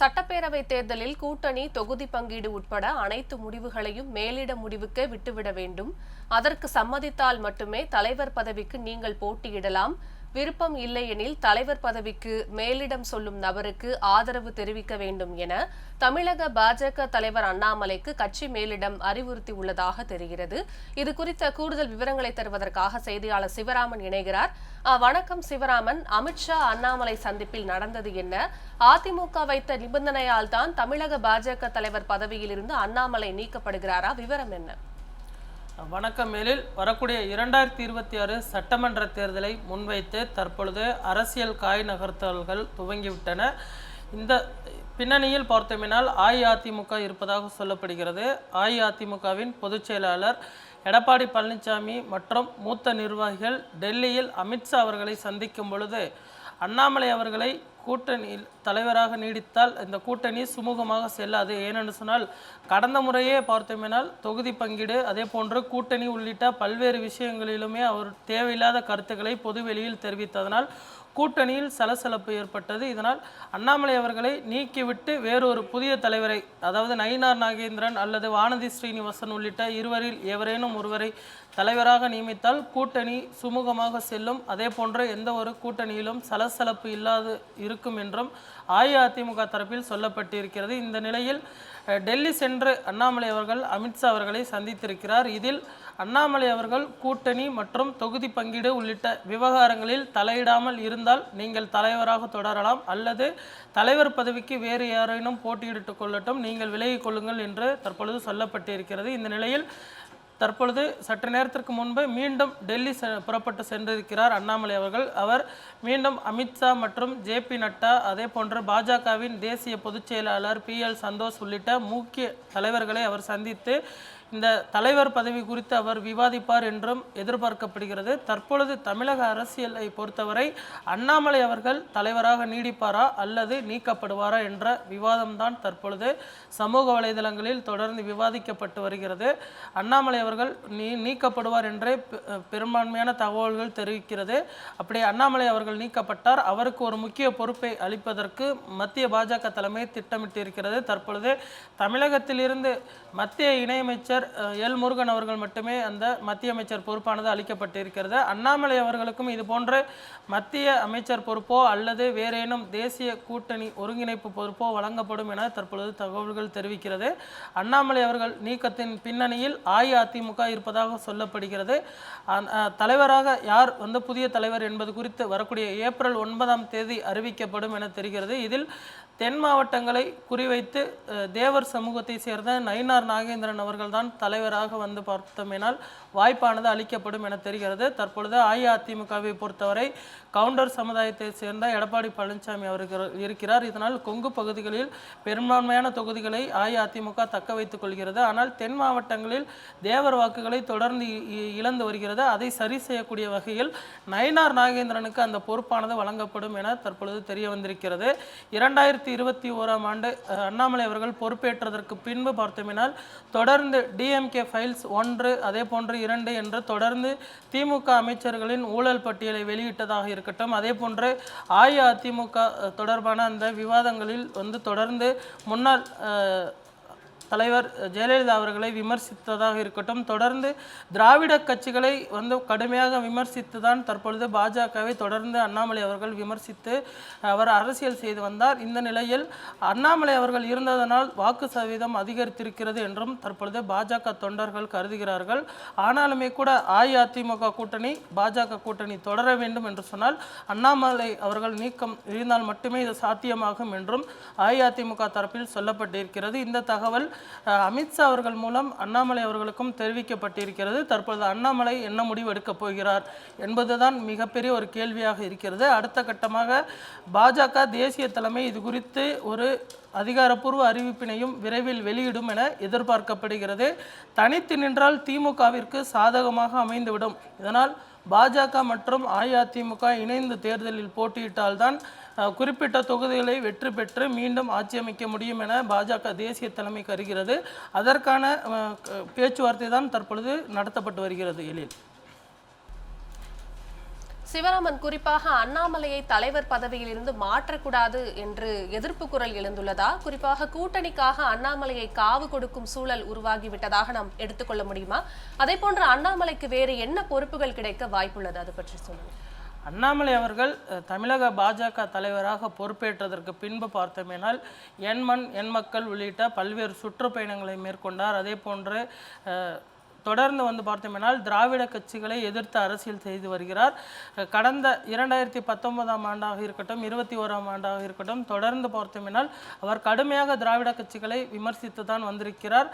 சட்டப்பேரவை தேர்தலில் கூட்டணி தொகுதி பங்கீடு உட்பட அனைத்து முடிவுகளையும் மேலிட முடிவுக்கே விட்டுவிட வேண்டும். அதற்கு சம்மதித்தால் மட்டுமே தலைவர் பதவிக்கு நீங்கள் போட்டியிடலாம். விருப்பம் இல்லையெனில் தலைவர் பதவிக்கு மேலிடம் சொல்லும் நபருக்கு ஆதரவு தெரிவிக்க வேண்டும் என தமிழக பாஜக தலைவர் அண்ணாமலைக்கு கட்சி மேலிடம் அறிவுறுத்தி உள்ளதாக தெரிகிறது. இது குறித்த கூடுதல் விவரங்களை தருவதற்காக செய்தியாளர் சிவராமன் இணைகிறார். வணக்கம் சிவராமன். அமித்ஷா அண்ணாமலை சந்திப்பில் நடந்தது என்ன? அதிமுக வைத்த நிபந்தனையால் தான் தமிழக பாஜக தலைவர் பதவியிலிருந்து அண்ணாமலை நீக்கப்படுகிறாரா? விவரம் என்ன? வணக்கம். மேலில் வரக்கூடிய இரண்டாயிரத்தி இருபத்தி ஆறு சட்டமன்ற தேர்தலை முன்வைத்து தற்பொழுது அரசியல் காய் நகர்த்தல்கள் துவங்கிவிட்டன. இந்த பின்னணியில் பார்த்தோமினால் அஇஅதிமுக இருப்பதாக சொல்லப்படுகிறது. அஇஅதிமுகவின் பொதுச் செயலாளர் எடப்பாடி பழனிசாமி மற்றும் மூத்த நிர்வாகிகள் டெல்லியில் அமித்ஷா அவர்களை சந்திக்கும் பொழுது அண்ணாமலை அவர்களை கூட்டணியில் தலைவராக நீடித்தால் இந்த கூட்டணி சுமூகமாக செல்லாது. ஏனென்று சொன்னால் கடந்த முறையே பார்த்தோமேனால் தொகுதி பங்கீடு அதே போன்று கூட்டணி உள்ளிட்ட பல்வேறு விஷயங்களிலுமே அவர் தேவையில்லாத கருத்துக்களை பொதுவெளியில் தெரிவித்ததனால் கூட்டணியில் சலசலப்பு ஏற்பட்டது. இதனால் அண்ணாமலை அவர்களை நீக்கிவிட்டு வேறொரு புதிய தலைவரை அதாவது நயினார் நாகேந்திரன் அல்லது வானதி ஸ்ரீனிவாசன் உள்ளிட்ட இருவரில் எவரேனும் ஒருவரை தலைவராக நியமித்தால் கூட்டணி சுமூகமாக செல்லும். அதே போன்ற எந்த ஒரு கூட்டணியிலும் சலசலப்பு இல்லாது இருக்கும் என்றும் அஇஅதிமுக தரப்பில் சொல்லப்பட்டிருக்கிறது. இந்த நிலையில் டெல்லி சென்று அண்ணாமலை அவர்கள் அமித்ஷா அவர்களை சந்தித்திருக்கிறார். இதில் அண்ணாமலை அவர்கள் கூட்டணி மற்றும் தொகுதி பங்கீடு உள்ளிட்ட விவகாரங்களில் தலையிடாமல் இருந்தால் நீங்கள் தலைவராக தொடரலாம். அல்லது தலைவர் பதவிக்கு வேறு யாரேனும் போட்டியிட்டுக் கொள்ளட்டும். நீங்கள் விலகிக் கொள்ளுங்கள் என்று தற்பொழுது சொல்லப்பட்டிருக்கிறது. இந்த நிலையில் தற்பொழுது சற்று நேரத்திற்கு முன்பு மீண்டும் டெல்லி செ புறப்பட்டு சென்றிருக்கிறார் அண்ணாமலை அவர்கள். அவர் மீண்டும் அமித்ஷா மற்றும் ஜேபி நட்டா அதே போன்று பாஜகவின் தேசிய பொதுச் செயலாளர் பி எல் சந்தோஷ் உள்ளிட்ட முக்கிய தலைவர்களை அவர் சந்தித்து இந்த தலைவர் பதவி குறித்து அவர் விவாதிப்பார் என்றும் எதிர்பார்க்கப்படுகிறது. தற்பொழுது தமிழக அரசியலை பொறுத்தவரை அண்ணாமலை அவர்கள் தலைவராக நீடிப்பாரா அல்லது நீக்கப்படுவாரா என்ற விவாதம்தான் தற்பொழுது சமூக வலைதளங்களில் தொடர்ந்து விவாதிக்கப்பட்டு வருகிறது. அண்ணாமலை அவர்கள் நீ நீக்கப்படுவார் என்றே பெ- பெரும்பான்மையான தகவல்கள் தெரிவிக்கிறது. அப்படி அண்ணாமலை அவர்கள் நீக்கப்பட்டார். அவருக்கு ஒரு முக்கிய பொறுப்பை அளிப்பதற்கு மத்திய பாஜக தலைமை திட்டமிட்டிருக்கிறது. தற்பொழுது தமிழகத்திலிருந்து மத்திய இணையமைச்சர் அமைச்சர் எல் முருகன் அவர்கள் மட்டுமே அந்த மத்திய அமைச்சர் பொறுப்பானது அளிக்கப்பட்டிருக்கிறது. அண்ணாமலை அவர்களுக்கும் இது போன்ற மத்திய அமைச்சர் பொறுப்போ அல்லது வேறேனும் தேசிய கூட்டணி ஒருங்கிணைப்பு பொறுப்போ வழங்கப்படும் என தற்பொழுது தகவல்கள் தெரிவிக்கிறது. அண்ணாமலை அவர்கள் நீக்கத்தின் பின்னணியில் அஇஅதிமுக இருப்பதாக சொல்லப்படுகிறது. தலைவராக யார் வந்து புதிய தலைவர் என்பது குறித்து வரக்கூடிய ஏப்ரல் ஒன்பதாம் தேதி அறிவிக்கப்படும் என தெரிகிறது. இதில் தென் மாவட்டங்களை குறிவைத்து தேவர் சமூகத்தை சேர்ந்த நயினார் நாகேந்திரன் அவர்கள்தான் தலைவராக வந்து பார்த்தோமேனால் வாய்ப்பானது அளிக்கப்படும் என தெரிகிறது. தற்பொழுது அஇஅதிமுகவை பொறுத்தவரை கவுண்டர் சமுதாயத்தை சேர்ந்த எடப்பாடி பழனிசாமி அவர்கள் இருக்கிறார். இதனால் கொங்கு பகுதிகளில் பெரும்பான்மையான தொகுதிகளை அஇஅதிமுக தக்க வைத்துக் கொள்கிறது. ஆனால் தென் மாவட்டங்களில் தேவர் வாக்குகளை தொடர்ந்து இழந்து வருகிறது. அதை சரி செய்யக்கூடிய வகையில் நயினார் நாகேந்திரனுக்கு அந்த பொறுப்பானது வழங்கப்படும் என தற்பொழுது தெரிய வந்திருக்கிறது. இரண்டாயிரத்தி இருபத்தி ஓராம் ஆண்டு அண்ணாமலை அவர்கள் பொறுப்பேற்றதற்கு பின்பு பார்த்தோமினால் தொடர்ந்து டிஎம்கே ஃபைல்ஸ் ஒன்று அதே போன்று இரண்டு என்று தொடர்ந்து திமுக அமைச்சர்களின் ஊழல் பட்டியலை வெளியிட்டதாக இருக்கட்டும். அதே போன்று அஇஅதிமுக தொடர்பான அந்த விவாதங்களில் வந்து தொடர்ந்து முன்னாள் தலைவர் ஜெயலலிதா அவர்களை விமர்சித்ததாக இருக்கட்டும் தொடர்ந்து திராவிட கட்சிகளை வந்து கடுமையாக விமர்சித்து தான் தற்பொழுது பாஜகவை தொடர்ந்து அண்ணாமலை அவர்கள் விமர்சித்து அவர் அரசியல் செய்து வந்தார். இந்த நிலையில் அண்ணாமலை அவர்கள் இருந்ததனால் வாக்கு சதவீதம் அதிகரித்திருக்கிறது என்றும் தற்பொழுது பாஜக தொண்டர்கள் கருதுகிறார்கள். ஆனாலுமே கூட அஇஅதிமுக கூட்டணி பாஜக கூட்டணி தொடர வேண்டும் என்று சொன்னால் அண்ணாமலை அவர்கள் நீக்கம் இருந்தால் மட்டுமே இது சாத்தியமாகும் என்றும் அஇஅதிமுக தரப்பில் சொல்லப்பட்டிருக்கிறது. இந்த தகவல் அமித்ஷா அவர்கள் மூலம் அண்ணாமலை அவர்களுக்கும் தெரிவிக்கப்பட்டிருக்கிறது. தற்பொழுது அண்ணாமலை என்ன முடிவு எடுக்கப் போகிறார் என்பதுதான் மிகப்பெரிய ஒரு கேள்வியாக இருக்கிறது. அடுத்த கட்டமாக பாஜக தேசிய தலைமை இது குறித்து ஒரு அதிகாரப்பூர்வ அறிவிப்பினையும் விரைவில் வெளியிடும் என எதிர்பார்க்கப்படுகிறது. தனித்து நின்றால் திமுகவிற்கு சாதகமாக அமைந்துவிடும். இதனால் பாஜக மற்றும் அஇஅதிமுக இணைந்து தேர்தலில் போட்டியிட்டால்தான் குறிப்பிட்ட தொகுதிகளை வெற்றி பெற்று மீண்டும் ஆட்சி அமைக்க முடியும் என பாஜக தேசிய தலைமை கருகிறது. அதற்கான பேச்சுவார்த்தை தான் தற்பொழுது நடத்தப்பட்டு வருகிறது எழில். சிவராமன் குறிப்பாக அண்ணாமலையை தலைவர் பதவியிலிருந்து மாற்றக்கூடாது என்று எதிர்ப்பு குரல் எழுந்துள்ளதா? குறிப்பாக கூட்டணிக்காக அண்ணாமலையை காவு கொடுக்கும் சூழல் உருவாகிவிட்டதாக நாம் எடுத்துக்கொள்ள முடியுமா? அதே போன்று அண்ணாமலைக்கு வேறு என்ன பொறுப்புகள் கிடைக்க வாய்ப்புள்ளது? அது பற்றி சொல்லுங்கள். அண்ணாமலை அவர்கள் தமிழக பாஜக தலைவராக பொறுப்பேற்றதற்கு பின்பு பார்த்தோமேனால் என் மண் என் மக்கள் உள்ளிட்ட பல்வேறு சுற்றுப்பயணங்களை மேற்கொண்டார். அதே போன்று தொடர்ந்து வந்து பார்த்தோம்னால் திராவிட கட்சிகளை எதிர்த்து அரசியல் செய்து வருகிறார். கடந்த இரண்டாயிரத்தி பத்தொன்பதாம் ஆண்டாக இருக்கட்டும் இருபத்தி ஓராம் ஆண்டாக இருக்கட்டும் தொடர்ந்து பார்த்தோம்னால் அவர் கடுமையாக திராவிட கட்சிகளை விமர்சித்து தான் வந்திருக்கிறார்.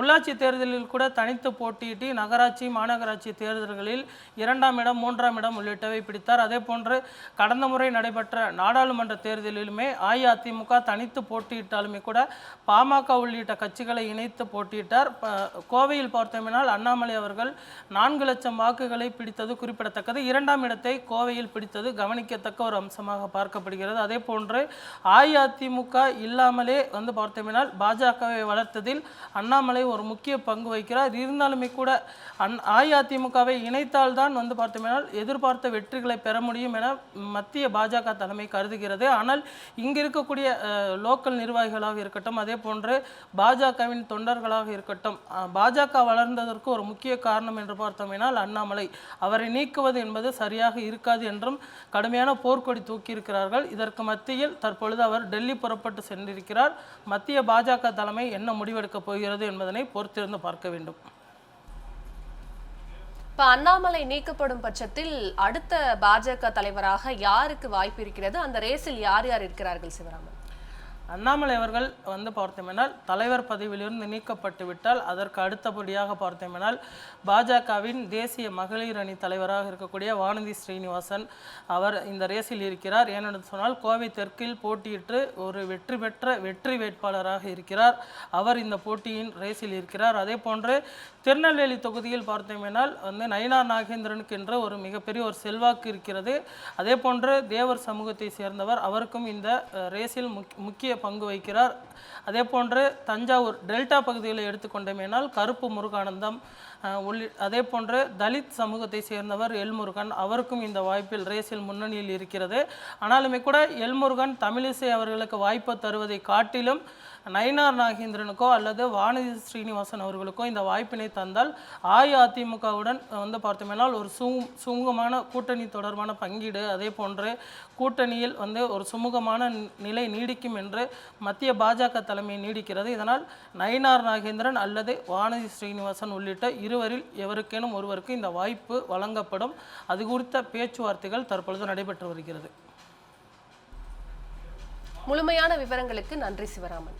உள்ளாட்சி தேர்தலில் கூட தனித்து போட்டியிட்டு நகராட்சி மாநகராட்சி தேர்தல்களில் இரண்டாம் இடம் மூன்றாம் இடம் உள்ளிட்டவை பிடித்தார். அதே போன்று கடந்த முறை நடைபெற்ற நாடாளுமன்ற தேர்தலிலுமே அஇஅதிமுக தனித்து போட்டியிட்டாலுமே கூட பாமக உள்ளிட்ட கட்சிகளை இணைத்து போட்டியிட்டார். கோவையில் பார்த்தோமெனால் அண்ணாமலை அவர்கள் நான்கு லட்சம் வாக்குகளை பிடித்தது குறிப்பிடத்தக்கது. இரண்டாம் இடத்தை கோவையில் பிடித்தது கவனிக்கத்தக்க ஒரு அம்சமாக பார்க்கப்படுகிறது. அதே போன்று அஇஅதிமுக இல்லாமலே வந்து பார்த்தோமெனால் பாஜகவை வளர்த்ததில் அண்ணாமலை ஒரு முக்கிய பங்கு வகிக்கிறார். இருந்தாலுமே கூட அந் அஇஅதிமுகவை இணைத்தால்தான் வந்து பார்த்தோமெனால் எதிர்பார்த்த வெற்றிகளை பெற முடியும் என மத்திய பாஜக தலைமை கருதுகிறது. ஆனால் இங்கு இருக்கக்கூடிய லோக்கல் நிர்வாகிகளாக இருக்கட்டும் அதே போன்று பாஜகவின் தொண்டர்களாக இருக்கட்டும் பாஜக வளர்ந்ததற்கு ஒரு முக்கிய காரணம் என்று பார்த்தோமேனால் அண்ணாமலை. அவரை நீக்குவது என்பது சரியாக இருக்காது என்றும் கடுமையான போர்க்கொடி தூக்கியிருக்கிறார்கள். இதற்கு மத்தியில் தற்பொழுது அவர் டெல்லி புறப்பட்டு சென்றிருக்கிறார். மத்திய பாஜக தலைமை என்ன முடிவெடுக்கப் போகிறது என்பதனை பொறுத்திருந்து பார்க்க வேண்டும். இப்போ அண்ணாமலை நீக்கப்படும் பட்சத்தில் அடுத்த பாஜக தலைவராக யாருக்கு வாய்ப்பு இருக்கிறது? அந்த ரேஸில் யார் யார் இருக்கிறார்கள் சிவராமன்? அண்ணாமலை அவர்கள் வந்து பார்த்தோமெனால் தலைவர் பதவியிலிருந்து நீக்கப்பட்டு விட்டால் அதற்கு அடுத்தபடியாக பார்த்தோமெனால் பாஜகவின் தேசிய மகளிர் அணி தலைவராக இருக்கக்கூடிய வானதி ஸ்ரீனிவாசன் அவர் இந்த ரேஸில் இருக்கிறார். ஏனென்று சொன்னால் கோவை தெற்கில் போட்டியிட்டு ஒரு வெற்றி பெற்ற வெற்றி வேட்பாளராக இருக்கிறார். அவர் இந்த போட்டியின் ரேஸில் இருக்கிறார். அதே போன்று திருநெல்வேலி தொகுதியில் பார்த்தோமேனால் வந்து நயினார் நாகேந்திரனுக்கு என்ற ஒரு மிகப்பெரிய ஒரு செல்வாக்கு இருக்கிறது. அதே போன்று தேவர் சமூகத்தை சேர்ந்தவர் அவருக்கும் இந்த ரேஸில் முக்- முக்கிய பங்கு வகிக்கிறார். அதே போன்று தஞ்சாவூர் டெல்டா பகுதிகளை எடுத்துக்கொண்டோமேனால் கருப்பு முருகானந்தம் உள்ளி அதே போன்று தலித் சமூகத்தை சேர்ந்தவர் எல்முருகன் அவருக்கும் இந்த வாய்ப்பில் ரேஸில் முன்னணியில் இருக்கிறது. ஆனாலுமே கூட எல்முருகன் தமிழிசை அவர்களுக்கு வாய்ப்பு தருவதை காட்டிலும் நயினார் நாகேந்திரனுக்கோ அல்லது வானதி ஸ்ரீனிவாசன் அவர்களுக்கோ இந்த வாய்ப்பினை தந்தால் அஇஅதிமுகவுடன் வந்து பார்த்தோமேனால் ஒரு சு சுமூகமான கூட்டணி தொடர்பான பங்கீடு அதே போன்று கூட்டணியில் வந்து ஒரு சுமூகமான நிலை நீடிக்கும் என்று மத்திய பாஜக தலைமை நீடிக்கிறது. இதனால் நயினார் நாகேந்திரன் அல்லது வானதி ஸ்ரீனிவாசன் உள்ளிட்ட இருவரில் எவருக்கேனும் ஒருவருக்கு இந்த வாய்ப்பு வழங்கப்படும். அது குறித்த பேச்சுவார்த்தைகள் தற்பொழுது நடைபெற்று வருகிறது. முழுமையான விவரங்களுக்கு நன்றி சிவராமன்.